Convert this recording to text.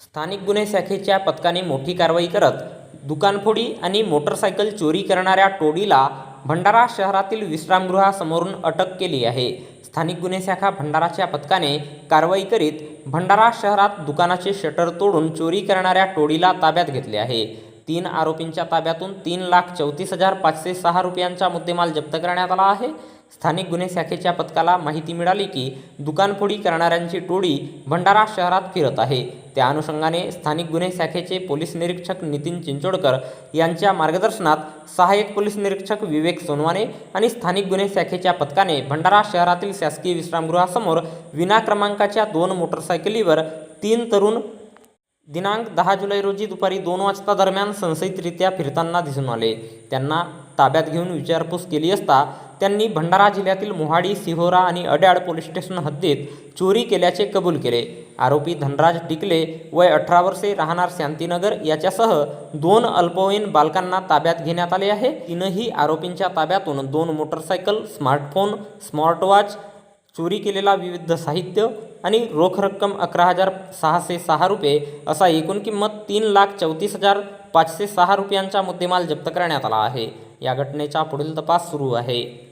स्थानिक गुन्हे शाखेच्या पथकाने मोठी कारवाई करत दुकानफोडी आणि मोटरसायकल चोरी करणाऱ्या टोळीला भंडारा शहरातील विश्रामगृहासमोरून अटक केली आहे. स्थानिक गुन्हे शाखा भंडाराच्या पथकाने कारवाई करीत भंडारा शहरात दुकानाचे शटर तोडून चोरी करणाऱ्या टोळीला ताब्यात घेतले आहे. तीन आरोपींच्या ताब्यातून तीन लाख चौतीस हजार पाचशे सहा रुपयांचा मुद्देमाल जप्त करण्यात आला आहे. स्थानिक गुन्हे शाखेच्या पथकाला माहिती मिळाली की दुकानफोडी करणाऱ्यांची टोळी भंडारा शहरात फिरत आहे. त्या अनुषंगाने स्थानिक गुन्हे शाखेचे पोलीस निरीक्षक नितीन चिंचोडकर यांच्या मार्गदर्शनात सहाय्यक पोलीस निरीक्षक विवेक सोनवाने आणि स्थानिक गुन्हे शाखेच्या पथकाने भंडारा शहरातील शासकीय विश्रामगृहासमोर विना क्रमांकाच्या दोन मोटरसायकलीवर तीन तरुण दिनांक दहा जुलै रोजी दुपारी दोन वाजता दरम्यान संशयितरित्या फिरताना दिसून आले. त्यांना ताब्यात घेऊन विचारपूस केली असता त्यांनी भंडारा जिल्ह्यातील मोहाडी सिहोरा आणि अड्याड पोलीस स्टेशन हद्दीत चोरी केल्याचे कबूल केले. आरोपी धनराज टिकले वय अठरा वर्षे राहणार शांतीनगर याच्यासह दोन अल्पवयीन बालकांना ताब्यात घेण्यात आले आहे. तीनही आरोपींच्या ताब्यातून दोन मोटरसायकल स्मार्टफोन स्मार्टवॉच चोरी केलेला विविध साहित्य आणि रोख रक्कम अकरा हजार सहाशे सहा रुपये असा एकूण किंमत तीन लाख चौतीस हजार पाचशे सहा रुपयांचा मुद्देमाल जप्त करण्यात आला आहे. या घटनेचा पुढील तपास सुरू आहे.